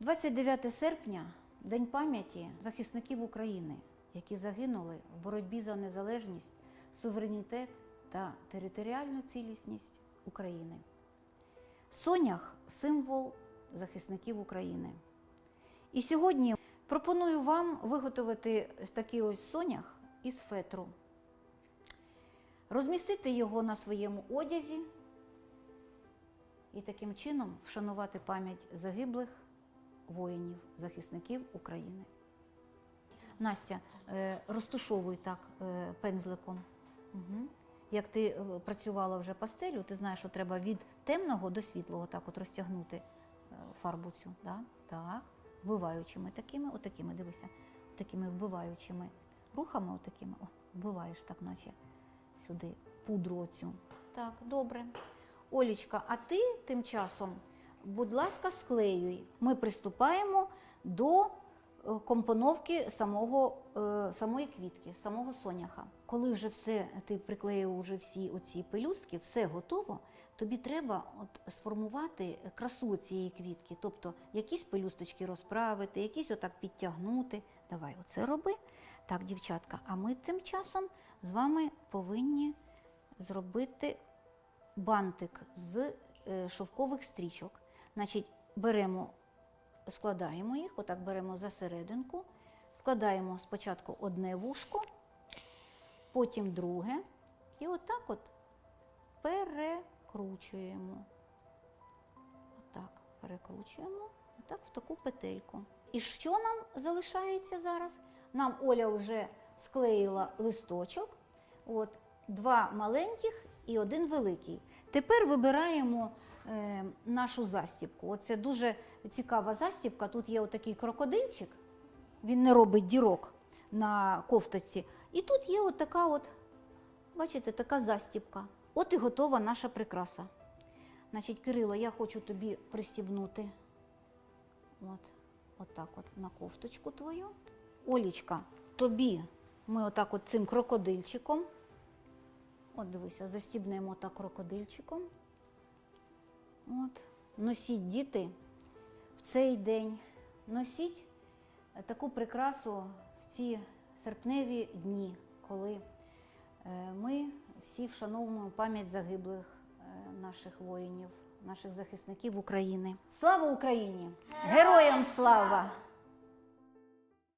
29 серпня День пам'яті захисників України, які загинули в боротьбі за незалежність, суверенітет та територіальну цілісність України. Сонях символ захисників України. І сьогодні пропоную вам виготовити такий ось сонях із фетру, розмістити його на своєму одязі і таким чином вшанувати пам'ять загиблих воїнів, захисників України. Настя, е, розтушовуй так е, пензликом. Угу. Як ти е, працювала вже пастелю, ти знаєш, що треба від темного до світлого так от розтягнути фарбу цю. Да? Так, вбиваючими такими, отакими, дивися, такими вбиваючими рухами, отакими, о, вбиваєш так, наче сюди пудру оцю. Так, добре. Олічка, а ти тим часом, будь ласка, склеюй. Ми приступаємо до е, компоновки самого, е, самої квітки, самого соняха. Коли вже все, ти приклеїв вже всі оці пелюстки, все готово, тобі треба от сформувати красу цієї квітки. Тобто якісь пелюсточки розправити, якісь отак підтягнути. Давай оце роби. Так, дівчатка, а ми тим часом з вами повинні зробити бантик з е, шовкових стрічок. Значить, беремо, складаємо їх, отак беремо за серединку, складаємо спочатку одне вушко, потім друге, і отак от перекручуємо. Отак перекручуємо, отак в таку петельку. І що нам залишається зараз? Нам Оля вже склеїла листочок. От, два маленьких і один великий. Тепер вибираємо е, нашу застібку. Оце дуже цікава застібка. Тут є отакий крокодильчик, він не робить дірок на кофточці. І тут є отака от, бачите, така застібка. От і готова наша прикраса. Значить, Кирило, я хочу тобі пристібнути. От, отак от на кофточку твою. Олічка, тобі ми отак от цим крокодильчиком. От дивися, застібнемо так крокодильчиком. От. Носіть діти в цей день. Носіть таку прикрасу в ці серпневі дні, коли е, ми всі вшановуємо пам'ять загиблих е, наших воїнів, наших захисників України. Слава Україні! Героям слава!